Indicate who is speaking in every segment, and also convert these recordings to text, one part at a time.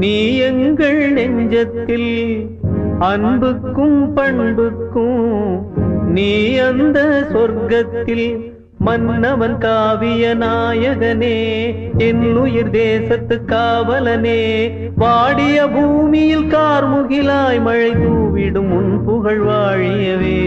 Speaker 1: நீ எங்கள் நெஞ்சத்தில் அன்புக்கும் பண்புக்கும் நீ அந்த சொர்க்கத்தில் மன்னவன் காவிய நாயகனே என்னுயிர் தேசத்து காவலனே. வாடிய பூமியில் கார்முகிலாய் மழை தூவிடும் உன் புகழ் வாழியவே.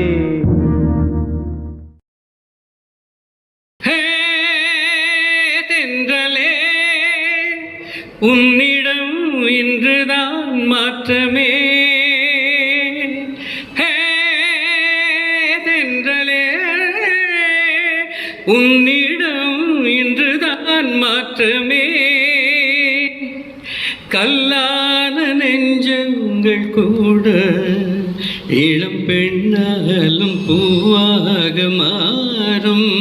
Speaker 2: உன்னிடம் இன்றுதான் மாற்றமே. தென்றலே. உன்னிடம் இன்றுதான் மாற்றமே. கல்லான நெஞ்சங்கள் கூட இளம் பெண்ணாலும் பூவாக மாறும்.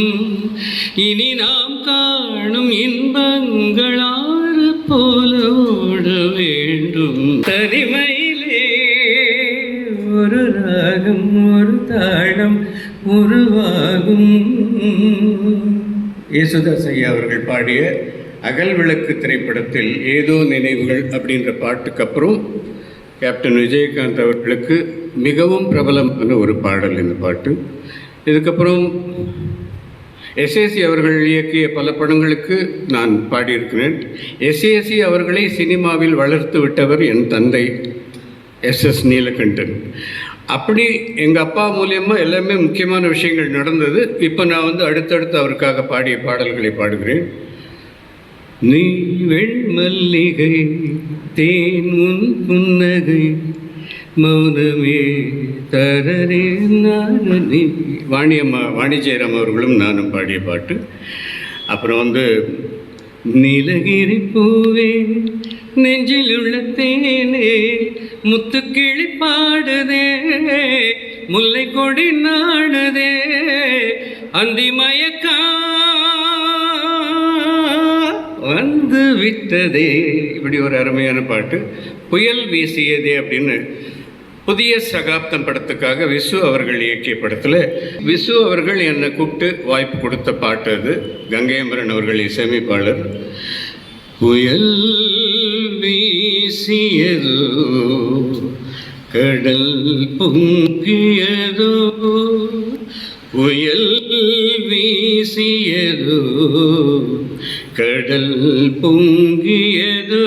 Speaker 2: இனி நாம் காணும் இன்பங்களா போல ஓட வேண்டும். தனிமையிலே ஒரு ராகம் ஒரு தாழம் உருவாகும். யேசுதாஸ் ஐயா அவர்கள் பாடிய அகல் விளக்கு திரைப்படத்தில் ஏதோ நினைவுகள் அப்படின்ற பாட்டுக்கு அப்புறம் கேப்டன் விஜயகாந்த் அவர்களுக்கு மிகவும் பிரபலமான ஒரு பாடல் இந்த பாட்டு. இதுக்கப்புறம் எஸ்ஏசி அவர்கள் இயக்கிய பல படங்களுக்கு நான் பாடியிருக்கிறேன். எஸ்ஏசி அவர்களை சினிமாவில் வளர்த்து விட்டவர் என் தந்தை எஸ் எஸ் நீலகண்டன். அப்படி எங்கள் அப்பா மூலியமாக எல்லாமே முக்கியமான விஷயங்கள் நடந்தது. இப்போ நான் வந்து அடுத்தடுத்து அவருக்காக பாடிய பாடல்களை பாடுகிறேன். நீ வெண்மல்லிகை தேன் உன் புன்னகை மௌனமே வாணியம்மா வாணிஜெயராம் அவர்களும் நானும் பாடிய பாட்டு. அப்புறம் வந்து நீலகிரி பூவே நெஞ்சில் உள்ள தேனே முத்துக்கிளி பாடுதே முல்லை கொடி நாடுதே அந்தி மயக்கா வந்து விட்டதே. இப்படி ஒரு அருமையான பாட்டு. புயல் வீசியதே அப்படின்னு புதிய சகாப்தம் படத்துக்காக விசு அவர்கள் இயக்கிய படத்தில் விசு அவர்கள் என்னை கூப்பிட்டு வாய்ப்பு கொடுத்த பாட்டு அது. கங்கையம்பரன் அவர்கள் இசையமைப்பாளர். புயல் வீசியதோ கடல் பொங்கியதோ புயல் வீசியதோ கடல் பொங்கியதோ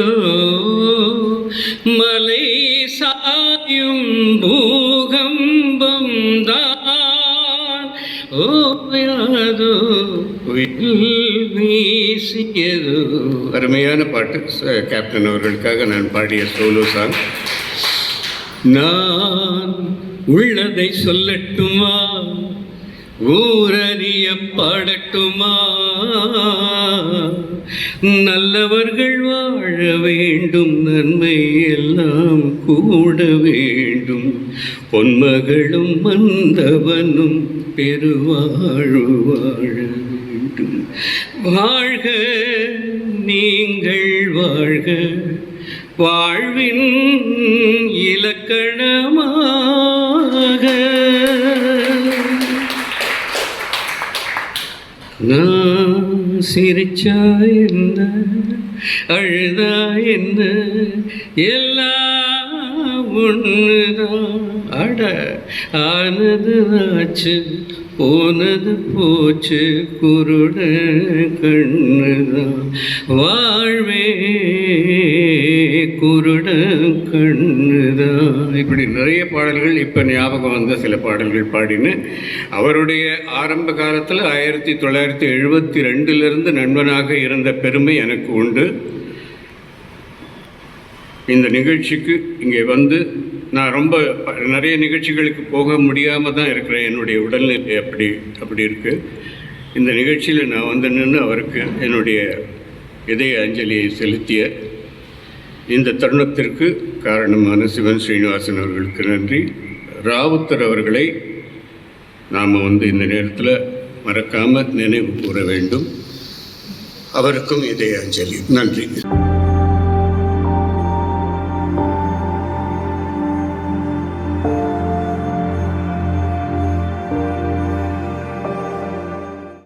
Speaker 2: மலை சாயும் பூகம்பம் தான். ஓயாதோ புயல் அருமையான பாட்டு கேப்டன் அவர்களுக்காக நான் பாடிய சோலோ சாங். நான் உள்ளதை சொல்லட்டுமா? ஊரறிய பாடட்டுமா நல்லவர்கள் வாழ வேண்டும் நன்மை எல்லாம் கூட வேண்டும். பொன்மகளும் வந்தவனும் பெருவாழ் வாழ வேண்டும். வாழ்க நீங்கள் வாழ்க. வாழ்வின் இலக்கணமாக சிரிச்சா என்ன? அழுதா என்ன? எல்லாம் ஒன்றுதான் அட ஆனது ஆச்சு போனது போச்சு குருட கண்ணுதான் வாழ்வே குருட கண்ணுதான் இப்படி நிறைய பாடல்கள் இப்போ ஞாபகம் வந்த சில பாடல்கள் பாடினேன். அவருடைய ஆரம்ப காலத்தில் ஆயிரத்தி தொள்ளாயிரத்தி எழுபத்தி ரெண்டிலிருந்து நண்பனாக இருந்த பெருமை எனக்கு உண்டு. இந்த நிகழ்ச்சிக்கு இங்கே வந்து நான் ரொம்ப நிறைய நிகழ்ச்சிகளுக்கு போக முடியாமல் தான் இருக்கிறேன். என்னுடைய உடல்நிலை அப்படி அப்படி இருக்குது இந்த நிகழ்ச்சியில் நான் வந்து நின்று அவருக்கு என்னுடைய இதய அஞ்சலியை செலுத்திய இந்த தருணத்திற்கு காரணமான சிவன் ஸ்ரீனிவாசன் அவர்களுக்கு நன்றி. ராவுத்தர் அவர்களை நாம் வந்து இந்த நேரத்தில் மறக்காமல் நினைவு கூற வேண்டும். அவருக்கும் இதய அஞ்சலி. நன்றி.